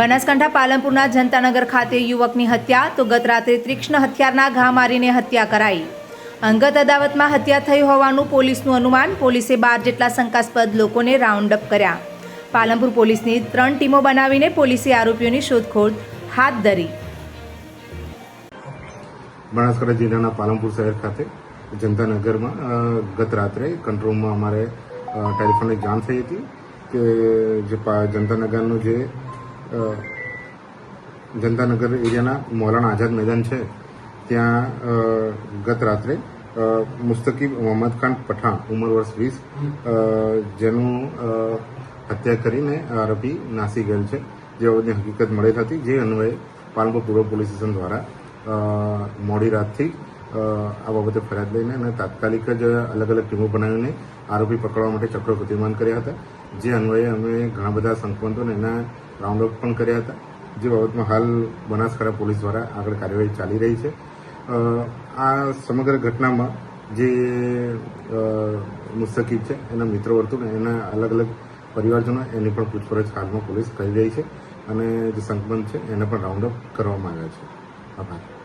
બનાસકાંઠા પાલનપુરના જનતાનગર ખાતે યુવકની હત્યા, તો ગત રાત્રે તીક્ષ્ણ હથિયારના ઘા મારીને હત્યા કરાઈ. અંગત અદાવતમાં હત્યા થઈ હોવાનું પોલીસનું અનુમાન, પોલીસે બાર જેટલા શંકાસ્પદ લોકોને રાઉન્ડ અપ કર્યા. પાલનપુર પોલીસની ત્રણ ટીમો બનાવીને પોલીસે આરોપીઓની શોધખોળ હાથ ધરી. બનાસકાંઠા જિલ્લાના પાલનપુર શહેર ખાતે જનતાનગરમાં ગત રાત્રે કંટ્રોલમાં અમારે ટેલિફોનની જાણ થઈ હતી કે જે જનતાનગરનું જે જનતાનગર એરિયાના મૌલાના આઝાદ મેદાન છે. ત્યાં ગત રાત્રે મુસ્તકીબ મોહમ્મદ ખાન પઠાણ, ઉંમર વર્ષ વીસ જેનું હત્યા કરીને આરોપી નાસી ગયેલ છે. જે બાબતની હકીકત મળેલ હતી. જે અન્વયે પાલનપુર પૂર્વ પોલીસ સ્ટેશન દ્વારા મોડી રાતથી આ બાબતે ફરિયાદ લઈને અને તાત્કાલિક જ અલગ અલગ ટીમો બનાવીને આરોપી પકડવા માટે ચક્રો ગતિમાન કર્યા હતા. જે અન્વયે અમે ઘણા બધા સંકમંતોને એના રાઉન્ડ અપ પણ કર્યા હતા. જે બાબતમાં હાલ બનાસકાંઠા પોલીસ દ્વારા આગળ કાર્યવાહી ચાલી રહી છે. આ સમગ્ર ઘટનામાં જે મુસ્તકીબ છે, એના મિત્ર વર્તુળ એના અલગ અલગ પરિવારજનો એની પણ પૂછપરછ હાલમાં પોલીસ કરી રહી છે અને જે સંકમંત છે, એને પણ રાઉન્ડ અપ કરવામાં આવ્યા છે. આભાર.